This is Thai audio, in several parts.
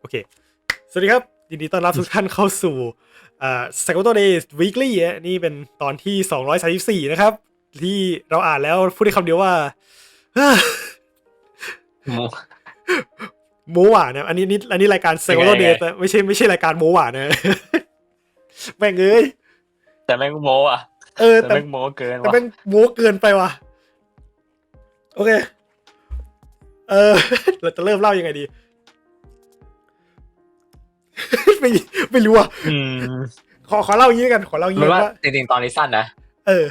โอเค สวัสดีครับ ยินดีต้อนรับทุกท่านเข้าสู่อ่า s a k o t o Days Weekly อะนี่เป็นตอนที่ 234 นะครับ ที่เราอ่านแล้วพูดได้คำเดียวว่าโมโมหวานนะ อันนี้นี่อันนี้รายการ s a k o t o ยังไง Days นะไม่ใช่ไม่ใช่รายการโมหวานนะแม่งเอ้ยแต่แม่งโมอะ เออ แต่แต่แม่งโมเกินแต่ว่ะแม่งโมเกินไปว่ะ โอเค เออ เราจะเริ่มเล่ายังไงดี ไม่ไม่รู้อะอืมขอขอเล่าอย่างนี้แล้วกันขอเล่าอย่างมันี้นว่าว่า จริงๆตอนนี้สั้นนะเออ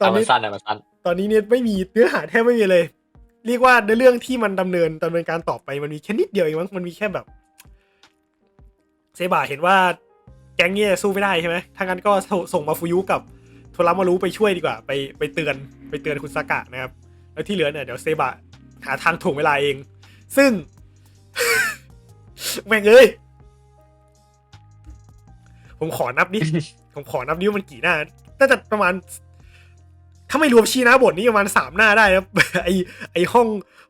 ตอนเอามันี้ นสั้นนะมันสั้น ตอนนี้เนี่ยไม่มีเนื้อหาแทบไม่มีเลย เรียกว่าในเรื่องที่มันดำเนินดำเนินการต่อไปมันมีแค่นิดเดียวเองมั้งมันมีแค่แบบ เซบาเห็นว่าแก๊งเนี่ยสู้ไม่ได้ใช่ไหมถ้างั้นก็ส่งส่งมาฟูยุกับโทรามารุไปช่วยดีกว่า ไปไปเตือนไปเตือนคุณซากะนะครับ แล้วที่เหลือเนี่ยเดี๋ยวเซบะหาทางถ่วงเวลาเอง ซึ่ง แม่งเอ้ย ผมขอนับดิ ผมขอนับนิ้วมันกี่หน้า น่าจะประมาณ ถ้าไม่รวมชี้หน้าบทนี้ประมาณสามหน้าได้นะไอไอห้อง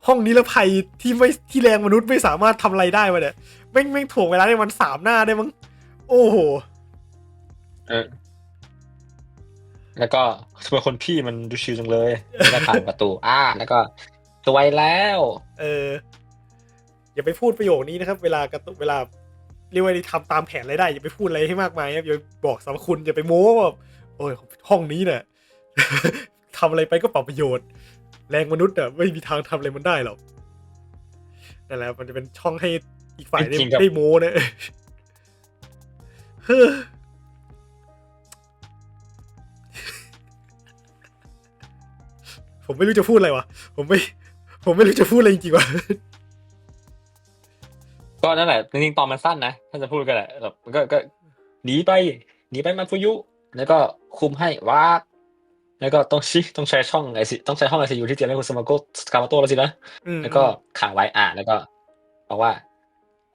ห้องนิรภัยที่ไม่ที่แรงมนุษย์ไม่สามารถทำอะไรได้มาเนี่ยแม่งแม่งถ่วงเวลาได้มันสามหน้าได้มั้ง โอ้โห เออ แล้วก็ทำไมคนพี่มันดูชิลจังเลยแล้วก็ผ่านประตูอ่าแล้วก็สวยแล้ว เออ อย่าไปพูดประโยคนี้นะครับ เวลากระตุเวลา เรียกว่าทำตามแผนอะไรได้ อย่าไปพูดอะไรให้มากมายครับอย่าไปบอกสรรพคุณอย่าไปโม้ว่าโอ้ยห้องนี้เนี่ยทำอะไรไปก็เปล่าประโยชน์ แรงมนุษย์อะไม่มีทางทำอะไรมันได้หรอกนั่นแหละมันจะเป็นช่องให้อีกฝ่ายได้ได้โม้นะเฮ้อผมไม่รู้จะพูดอะไรวะ ผมไม่ ผมไม่รู้จะพูดอะไรจริงๆวะ ก็นั่นแหละจริงๆตอนมันสั้นนะถ้าจะพูดก็แหละแบบมันก็ก็หนีไปหนีไปมาฟุยุ แล้วก็คุมให้ว้าแล้วก็ต้องชิต้องใช้ช่องไอซีต้องใช้ห้องไอซียูที่เตรียมให้คุณสมาโกสกามาโตแล้วสินะอืมแล้วก็ขังไว้อ่าแล้วก็บอกว่า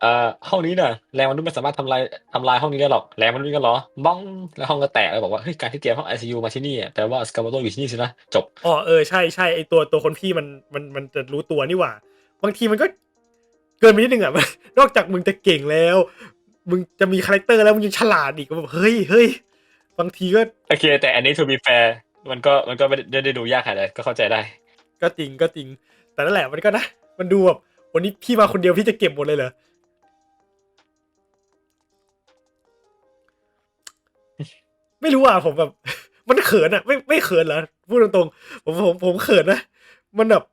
เอ่อห้องนี้น่ะแรงมนุษย์ไม่สามารถทำลายทำลายห้องนี้ได้หรอกแรงมนุษย์ก็เหรอบ้องแล้วห้องก็แตกแล้วบอกว่าเฮ้ยการที่เตรียมห้องไอซียูมาที่นี่อะแปลว่าสกามาโตอยู่ที่นี่สินะจบอ๋อเออใช่ใช่ไอตัวตัวคนพี่มันมันมันจะรู้ตัวนี่หว่า บางทีมันก็ เกินไปนิดนึงอะนอกจากมึงจะเก่งแล้ว มึงจะมีคาแรคเตอร์แล้วมึงยังฉลาดอีกก็แบบเฮ้ยเฮ้ยบางทีก็โอเค แต่อันนี้ to be fair มันก็มันก็ไม่ได้ได้ดูยากขนาดนั้นก็เข้าใจได้ ก็จริงก็จริง แต่นั่นแหละมันก็นะ มันดูแบบวันนี้พี่มาคนเดียวพี่จะเก็บหมดเลยเหรอไม่รู้อะผมแบบ มันเขินอะ ไม่ไม่เขินเหรอพูดตรงๆผมผมผมเขินนะมันแบบ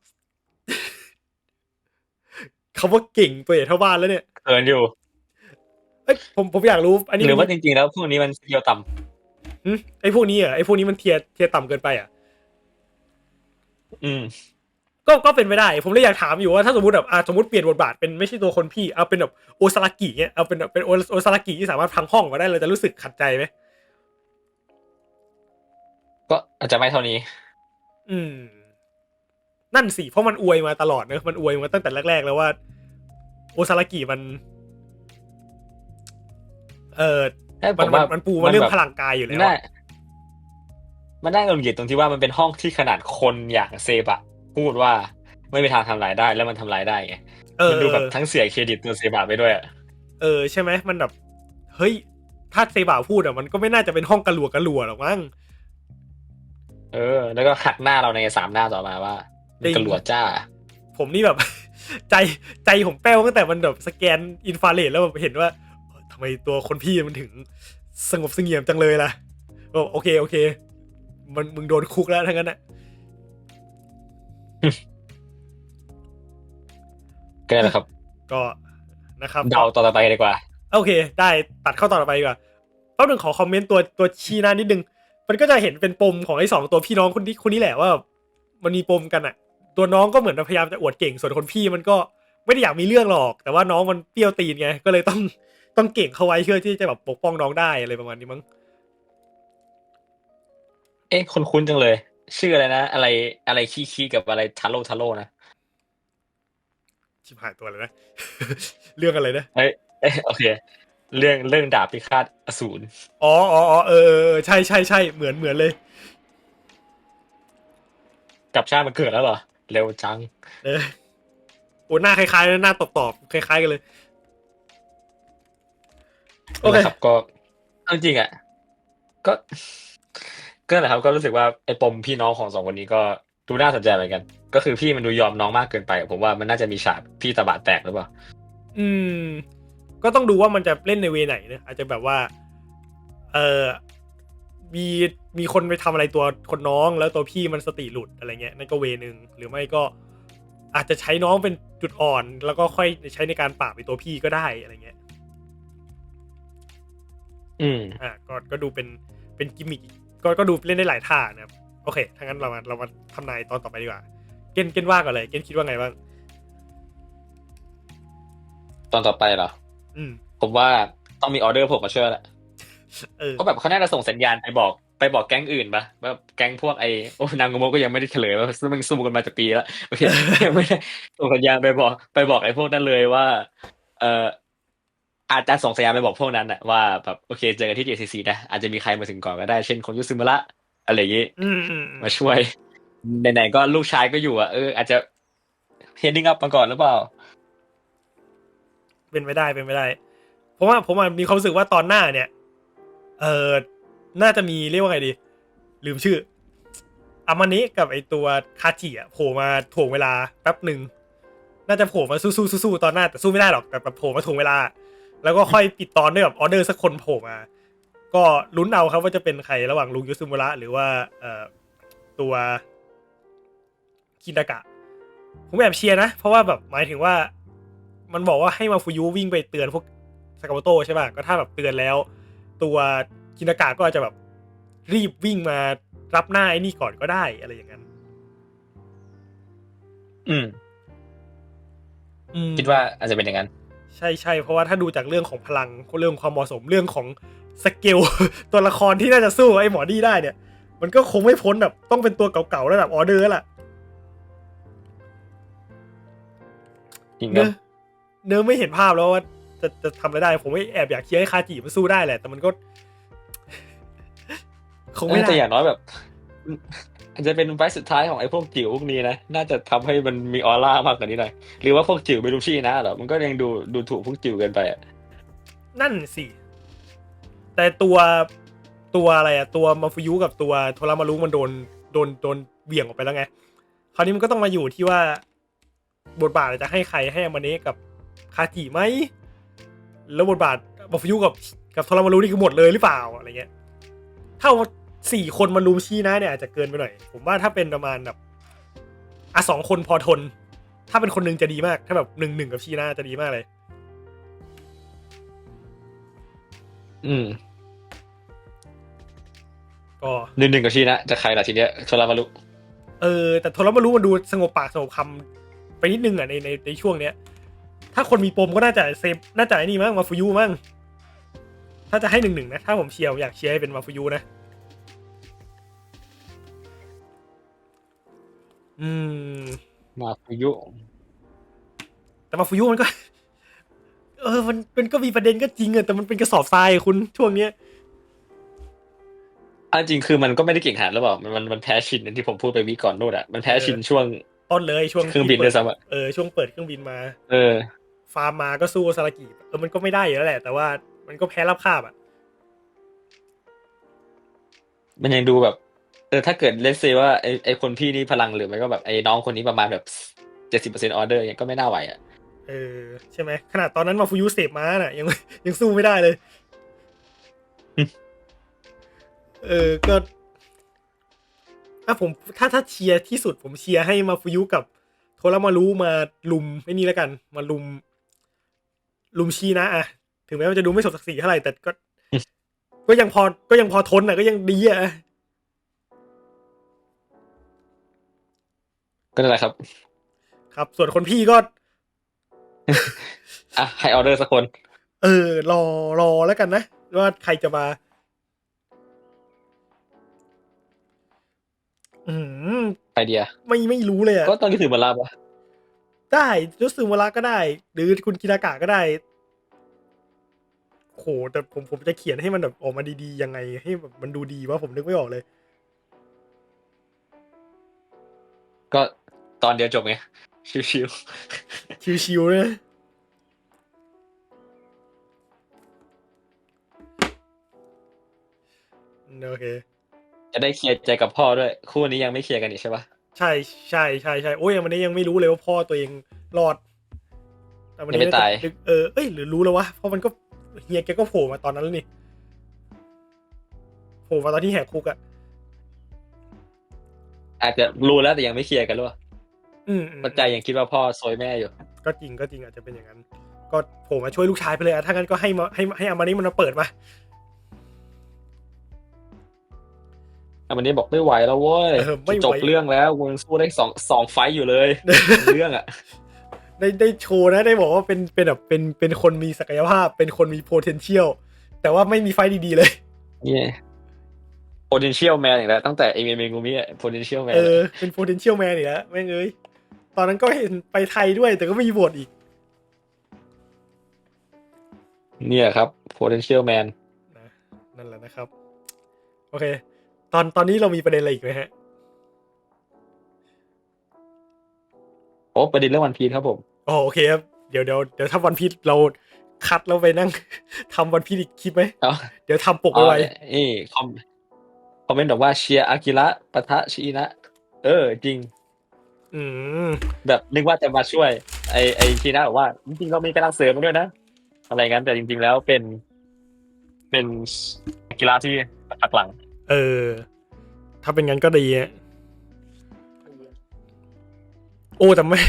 คำว่าเก่งตัวใหญ่เท่าบ้านแล้วเนี่ยเกินอยู่เอ้ยผมผมอยากรู้ อันนี้หรือว่าจริงๆแล้วพวกนี้มันสเกลต่ำหึไอ้พวกนี้เหรอะไอ้พวกนี้มันเทียร์เทียร์ต่ำเกินไปอะ อืม ก็ก็เป็นไม่ได้ ผมเลยอยากถามอยู่ว่าถ้าสมมติแบบอะสมมติเปลี่ยนบทบาทเป็นไม่ใช่ตัวคนพี่เอาเป็นแบบโอซารากิเนี่ยเอาเป็นแบบเป็นโอโอซารากิที่สามารถพังห้องมาได้เราจะรู้สึกขัดใจไหมก็อาจจะไม่เท่านี้ อืม นั่นสิ เพราะมันอวยมาตลอดเนอะมันอวยมาตั้งแต่แรก ๆ แล้วว่า โอซารากิมัน เออแต่ผมันมมันว่ามันปูมาเรื่องแบบพลังกายอยู่มันแล้วได้อะมันได้เงินเกียรติตรงที่ว่ามันเป็นห้องที่ขนาดคนอย่างเซบะพูดว่าไม่มีทางทำลายได้แล้วมันทำลายได้ไงเออมันดูแบบทั้งเสียเครดิตตัวเซบะไปด้วยอะเออใช่ไหมมันแบบเฮ้ย ถ้าเซบาพูดอะมันก็ไม่น่าจะเป็นห้องกระหลัวกระหลัวหรอกมั้งเออ แล้วก็หักหน้าเราในสามหน้าต่อมาว่า จริงกระหลวดจ้า ผมนี่แบบ ใจใจผมแป้วตั้งแต่มันแบบสแกนอินฟราเรดแล้วแบบเห็นว่าเอ่อทำไมตัวคนพี่มันถึงสงบเสงี่ยมจังเลยล่ะก็โอเคโอเค มันมึงโดนคุกแล้วทั้งนั้นอะก็นั่นแหละครับ ก็นะครับเดาต่อไปดีกว่า โอเค ได้ตัดเข้าต่อไปดีกว่าแป๊บนึงขอคอมเมนต์ตัวตัวชี้หน้านิดนึง มันก็จะเห็นเป็นปมของไอ้สองตัวพี่น้องคนนี้คนนี้แหละว่า มันมีปมกันอะ ตัวน้องก็เหมือนพยายามจะอวดเก่ง ส่วนคนพี่มันก็ไม่ได้อยากมีเรื่องหรอก แต่ว่าน้องมันเปรี้ยวตีนไง ก็เลยต้องต้องเก่งเข้าไว้เพื่อที่จะแบบปกป้องน้องได้อะไรประมาณนี้มั้ง เอ๊ะคนคุ้นๆจังเลย ชื่ออะไรนะ อะไรอะไรคีคีกับอะไรทาโร่ทาโร่นะชิบหายตัวเลยนะ เรื่องอะไรนะ เอ้ยเอ้ยโอเค เรื่องเรื่องดาบพิฆาตอสูรอ๋ออ๋ออ๋อเออเออเออใช่ใช่ใช่เหมือนเหมือนเลย กลับชาติมาเกิดแล้วเหรอ เร็วจัง เออโอ้หน้าคล้ายๆนะหน้าตอบๆคล้ายๆกันเลย โอเค นะครับก็เอาจริงๆอะก็ ก็นั่นแหละครับก็รู้สึกว่าไอ้ปมพี่น้องของสองคนนี้ก็ดูน่าสนใจเหมือนกัน ก็คือพี่มันดูยอมน้องมากเกินไป ผมว่ามันน่าจะมีฉากพี่ตะบะแตกหรือเปล่า อืม ก็ต้องดูว่ามันจะเล่นในเวไหนนะอาจจะแบบว่า เออ มีมีคนไปทำอะไรตัวคนน้องแล้วตัวพี่มันสติหลุดอะไรเงี้ยนั่นก็เวนึงหรือไม่ก็อาจจะใช้น้องเป็นจุดอ่อน แล้วก็ค่อยใช้ในการปราบไอ้ตัวพี่ก็ได้อะไรเงี้ย อืมอะก็ก็ดูเป็นเป็นกิมมิคก็ก็ดูเล่นได้หลายท่านะครับโอเคถ้างั้นเรามาเรามาทำนายตอนต่อไปดีกว่า เกณฑ์เกณฑ์ว่าก่อนเลยเกณฑ์คิดว่าไงบ้าง ตอนต่อไปเหรอ อืม ผมว่าต้องมีออเดอร์ผมมาช่วยแหละ เออเพราะแบบเขาน่าจะส่งสัญญาณไปบอกไปบอกแก๊งอื่นปะแบบแก๊งพวกไอโอ้นางโมก็ยังไม่ได้เฉลยว่าซึ่งมันสู้กันมาจากปีแล้วโอเคยังไม่ได้ส่งสัญญาณไปบอก ไปบอกไอ้พวกนั้นเลยว่า เอ่ออาจจะส่งสัญญาณไปบอกพวกนั้นอะว่าแบบโอเคเจอกันที่ JCC นะอาจจะมีใครมาถึงก่อนก็ได้เช่นคนยุซึมะระอะไรอย่างงี้อืมอืมอืมมาช่วยไหนๆก็ลูกชายก็อยู่อะเอออาจจะเฮดดิ้งอัพมาก่อนหรือเปล่า เป็นไปได้เป็นไปได้ เพราะว่าผมอะมีความรู้สึกว่าตอนหน้าเนี่ย เออน่าจะมีเรียกว่าไงดี ลืมชื่ออามานิกับไอตัวคาจิอะโผล่มาถ่วงเวลาแป๊บหนึ่งน่าจะโผล่มาสู้ๆสู้ๆตอนหน้าแต่สู้ไม่ได้หรอกแต่แบบโผล่มาถ่วงเวลา แล้วก็ค่อยปิดตอนด้วยแบบออเดอร์สักคนโผล่มา ก็ลุ้นเอาครับว่าจะเป็นใครระหว่างลุงยุซึมุระหรือว่าเอ่อตัวคินดากะ ผมแอบเชียร์นะ เพราะว่าแบบหมายถึงว่า มันบอกว่าให้มาฟูยุวิ่งไปเตือนพวกสากาโมโตใช่ป่ะก็ถ้าแบบเตือนแล้ว ตัวคินดากะก็อาจจะแบบรีบวิ่งมารับหน้าไอ้นี่ก่อนก็ได้อะไรอย่างนั้นอืมอืม คิดว่าอาจจะเป็นอย่างนั้น ใช่ใช่เพราะว่าถ้าดูจากเรื่องของพลังเรื่องความเหมาะสมเรื่องของสเกลตัวละครที่น่าจะสู้ไอ้หมอดีได้เนี่ย มันก็คงไม่พ้นแบบ ต้องเป็นตัวเก่าๆระดับออเดอร์แล้วล่ะจริงเนื้ก็อเนื้อไม่เห็นภาพแล้วว่า จะจะทำอะไรได้ ผมไม่แอบอยากเชียร์ให้คาจิมันสู้ได้แหละ แต่มันก็ คงไม่ได้แต่อย่างน้อยแบบอาจจะเป็นไฟล์สุดท้ายของไอ้พวกจิ๋วพวกนี้นะ น่าจะทำให้มันมีออร่ามากกว่านี้หน่อย หรือว่าพวกจิ๋วไม่รู้ชี่นะเหรอ มันก็ยังดูดูถูกพวกจิ๋วเกินไปอะนั่นสิ แต่ตัวตัวอะไรอะตัวมาฟูยุกับตัวโทรามารุมันโดนโดนโดนเบี่ยงออกไปแล้วไง คราวนี้มันก็ต้องมาอยู่ที่ว่า บทบาทจะให้ใครให้อามาเนะกับคาจิไหม แล้วบทบาทมาฟูยุกับกับโทรามารุนี่คือหมดเลยหรือเปล่าอะไรเงี้ยถ้าสี่คนมารุมชี้นะเนี่ยอาจจะเกินไปหน่อย ผมว่าถ้าเป็นประมาณแบบอะสองคนพอทน ถ้าเป็นคนหนึงจะดีมาก ถ้าแบบหนึ่งหนึ่งกับชี้นะจะดีมากเลย อืมก็หนึ่งหนึ่งกับชี่นะจะใครล่ะทีเนี้ยโทรามารุเออแต่โทรมารู้มันดูสงบปากสงบคำไปนิดนึงอะในในในช่วงเนี้ย ถ้าคนมีปมก็น่าจะเซฟน่าจะไอ้นี่มั้งมาฟูยูมั้งถ้าจะให้หนึ่งหนึ่งนะ ถ้าผมเชียร์ผมอยากเชียร์ให้เป็นมาฟูยูนะ อืม มาฟุยุแต่มาฟูยูมันก็ เออ มันมันก็มีประเด็นก็จริงอะแต่มันเป็นกระสอบทรายอะคุณช่วงเนี้ย อันจริงคือมันก็ไม่ได้เก่งขนาดหรือเปล่ามันมันมันแพ้ชินอย่างที่ผมพูดไปวีก่อนนู่นอะมันแพ้ชินช่วงต้นเลยช่วงเครื่องบินที่ด้วยซ้ำอะเออช่วงเปิดเครื่องบินมา เออ ฟาร์มมาก็สู้ซารากิเออมันก็ไม่ได้อยู่แล้วแหละ แต่ว่ามันก็แพ้รับคาบอะ มันยังดูแบบเออถ้าเกิดเลสเซว่าไอไอคนพี่นี่พลังหรือไม่ก็แบบไอ้น้องคนนี้ประมาณแบบเจ็ดสิบเปอร์เซ็นต์ออเดอร์ยังก็ไม่น่าไหวอะเออใช่ไหมขนาดตอนนั้นมาฟูยูเสพม้าน่ะ ยังยังสู้ไม่ได้เลยอืมเออก็ถ้าผมถ้าถ้าเชียร์ที่สุดผมเชียร์ให้มาฟูยุกับโทรามารุมาลุมไอ้นี่แล้วกัน มาลุม ลุมชีนะอะถึงแม้ว่าจะดูไม่สมศักดิ์ศรีเท่าไหร่แต่ก็ ก็ยังพอก็ยังพอทนอะก็ยังดีอะก็นั่นแหละครับ ครับ ส่วนคนพี่ก็ อะให้ออเดอร์สักคน เออ รอรอแล้วกันนะว่าใครจะมา อืมไอเดีย ไม่ไม่รู้เลยอะก็ตอนนี้ถือมาลาบอะ ได้ยุสึมาระก็ได้ หรือคุณกินากะก็ได้โหแต่ผมผมจะเขียนให้มันแบบออกมาดีๆยังไง ให้แบบมันดูดีว่าผมนึกไม่ออกเลย ก็ตอนเดียวจบไงชิวชิวๆเลยโอเคจะได้เคลียร์ใจกับพ่อด้วย คู่นี้ยังไม่เคลียร์กันอีกใช่ปะ ใช่ใช่ใช่ใช่โอ้ยวันนี้ยังไม่รู้เลยว่าพ่อตัวเองรอด แต่วันนี้น่จะนึกเออเอ้ยหรือรู้แล้ววะเพราะมันก็เฮียแกก็โผล่มาตอนนั้นแล้วนี่โผล่มาตอนที่แหกคุกอะอาจจะรู้แล้วแต่ยังไม่เคลียร์กันหรือเปล่าอืมอืมปัจจัยยังคิดว่าพ่อซวยแม่อยู่ ก็จริงก็จริงอาจจะเป็นอย่างนั้น ก็โผล่มาช่วยลูกชายไปเลยอะถ้างั้นก็ให้มาให้ให้อามานี้มันมาเปิดมา อะวันนี้บอกไม่ไหวแล้วเว้ยเออไม่ไหว จบเรื่องแล้วกูยังสู้ได้สองสองไฟต์อยู่เลย เรื่องอะ ได้ได้โชว์นะได้บอกว่าเป็นเป็นแบบเป็นเป็นคนมีศักยภาพ เป็นคนมี potential แต่ว่าไม่มีไฟต์ดีๆเลยนี่ potential man อีกแล้วตั้งแต่เอเมเมงูมิอะ potential man เออเป็น potential man อีกแล้วแม่งเอ้ยตอนนั้นก็เห็นไปไทยด้วย แต่ก็ไม่มีบทอีกเนี่ยครับ potential man นะนั่นแหละนะครับ โอเคต อนตอนนี้เรามีประเด็นอะไรอีกไหมฮะ โอ้ประเด็นเรื่องวันพีครับผม อ๋อโอเคครับ เดี๋ยวเดี๋ยวเดี๋ยวถ้าวันพีชเราคัดแล้วไปนั่ง ทำวันพีชอีกคลิปไหม เอ้าเดี๋ยวทำปกไว้ไว้นี่คอมคอมเมนต์บอกว่าเชียร์อากิระปะทะชินะ เออ จริง อืม แบบนึกว่าจะมาช่วย ไอไอชินะบอกว่า จริงๆเรามีกำลังเสริมมาด้วยนะ อะไรงั้นแต่จริง ๆ แล้วเป็น เป็นกีฬาที่ปักหลัง เออ ถ้าเป็นงั้นก็ดีอะโอ้แต่ไม่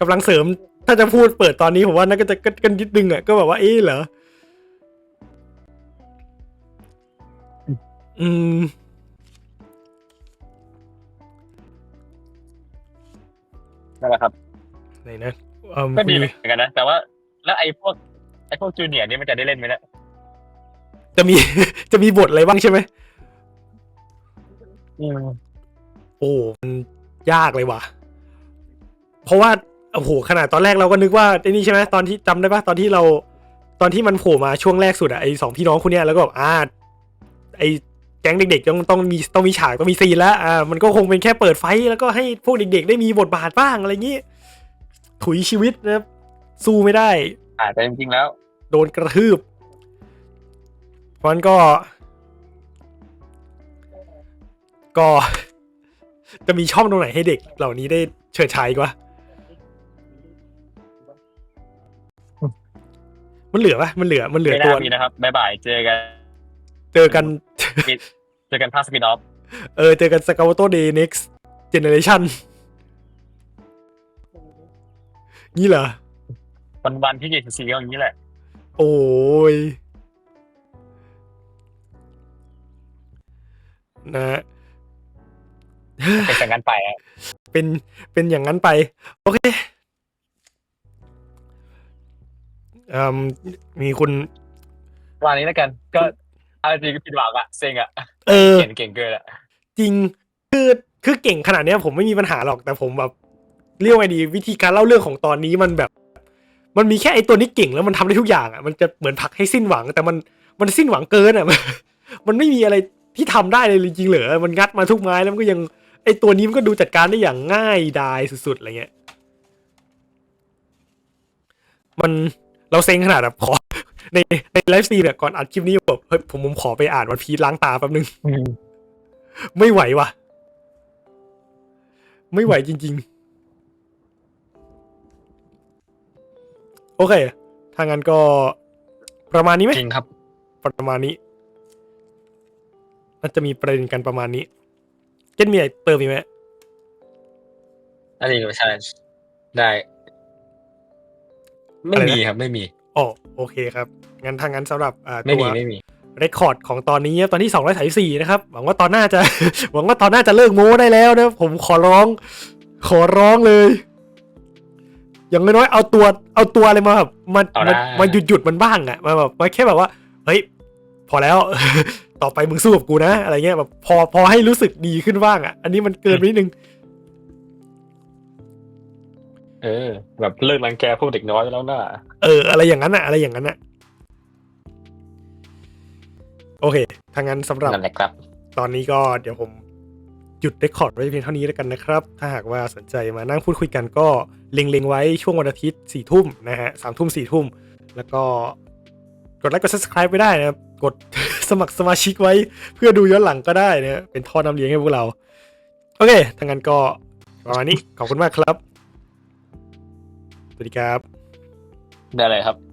กำลังเสริม ถ้าจะพูดเปิดตอนนี้ผมว่าน่าก็จะกันนิดนึงอะก็แบบว่าเอ๊ะเหรออืมนั่นแหละครับไหนนะเอิ่มก็ดีคุณเหมือนกันนะแต่ว่า แล้วไอ้พวกไอ้พวกจูเนียร์นี่มันจะได้เล่นไหมเนี่ยจะมีจะมีบทอะไรบ้างใช่ไหม อืมโอ้มันยากเลยว่ะ เพราะว่าโอ้โหขนาดตอนแรกเราก็นึกว่าไอ้นี่ใช่ไหมตอนที่จำได้ปะตอนที่เรา ตอนที่มันโผล่มาช่วงแรกสุดอะไอสองพี่น้องคนเนี้ยแล้วก็แบบอ่าไอแก๊งเด็กๆต้องต้องมีต้องมีฉากต้องมีซีนแล้วอ่ามันก็คงเป็นแค่เปิดไฟท์แล้วก็ให้พวกเด็ก ๆ ได้มีบทบาทบ้างอะไรอย่างงี้ถุยชีวิตนะครับสู้ไม่ได้ อ่าแต่จริงๆแล้ว โดนกระทืบเพราะฉะนั้นก็ ก็ จะมีช่องตรงไหนให้เด็กเหล่านี้ได้เฉิดฉายอีกวะมันเหลือปะมันเหลือ มันเหลือไม่ตัวน่ามีนะครับบ๊ายบายเจอกันเจอกัน เจอกันภาคสปินออฟเออ เจอกันสกาวโตเดย์ next generation นี่เหรอ วันวันๆที่เจ็ดสี่ก็อย่างนี้แหละ โอ้ย นะ เป็นอย่างนั้นไปอะเป็นเป็นอย่างนั้นไป โอเคอืมมีคุณวันนี้แล้วกัน ก็อะไรจริงก็ผิดหวังอะเซ็งอะเออเก่งเก่งเกินอะจริงคือคือเก่งขนาดเนี้ย ผมไม่มีปัญหาหรอกแต่ผมแบบเรียกว่าไงดี วิธีการเล่าเรื่องของตอนนี้มันแบบ มันมีแค่ไอตัวนี้เก่งแล้วมันทำได้ทุกอย่างอะมันจะเหมือนผลักให้สิ้นหวัง แต่มันมันสิ้นหวังเกินอะมันมันไม่มีอะไรที่ทำได้เลยจริงๆเหรอมันงัดมาทุกไม้แล้วมันก็ยัง ไอตัวนี้มันก็ดูจัดการได้อย่างง่ายดายสุดๆอะไรเงี้ย มันเราเซ็งขนาดแบบขอ ในในไลฟ์สตรีมเนี่ยก่อนอัดคลิปนี้แบบเฮ้ยผมผมขอไปอ่านวันพีชล้างตาแป๊บนึง ไม่ไหวว่ะไม่ไหวจริง ๆ โอเค ถ้างั้นก็ประมาณนี้ไหมจริงครับ ประมาณนี้น่าจะมีประเด็นกันประมาณนี้ เจนมีอะไรเติมอีกไหมอันนี้ก็ใช่ได้ ไม่มีครับ ไม่มีอ๋อโอเคครับ งั้นถ้างั้นสำหรับอ่าไม่ตัวมีไม่มีเรคคอร์ดของตอนนี้ตอนที่สองร้อยสายสี่นะครับ หวังว่าตอนหน้าจะ หวังว่าตอนหน้าจะเลิกโม้ได้แล้วนะผมขอร้อง ขอร้องเลย อย่างน้อยๆเอาตัว เอาตัวอะไรมาแบบมาเอามาได้มาหยุดหยุดมันบ้างอะมาแบบมาแค่แบบว่า เฮ้ย พอแล้ว ต่อไปมึงสู้กับกูนะ อะไรเงี้ยแบบพอพอให้รู้สึกดีขึ้นบ้างอะอันนี้มันเกินไปนิดนึง เออ แบบเลิกรังแกพวกเด็กน้อยแล้วน่ะเออ อะไรอย่างนั้นอะอะไรอย่างนั้นอะโอเคถ้างั้นสำหรับ นั่นแหละครับ ตอนนี้ก็เดี๋ยวผมหยุดเรคคอร์ดไว้เพียงเท่านี้แล้วกันนะครับ ถ้าหากว่าสนใจมานั่งพูดคุยกันก็เล็งๆไว้ช่วงวันอาทิตย์สี่ทุ่มนะฮะสามทุ่มสี่ทุ่ม แล้วก็กดไลค์กด subscribe ไปได้นะครับ กด สมัครสมาชิกไว้ เพื่อดูย้อนหลังก็ได้นะเป็นท่อน้ำเลี้ยงให้พวกเรา โอเคถ้างั้นก็ประมาณนี้ขอบคุณมากครับ สวัสดีครับ ได้เลยครับ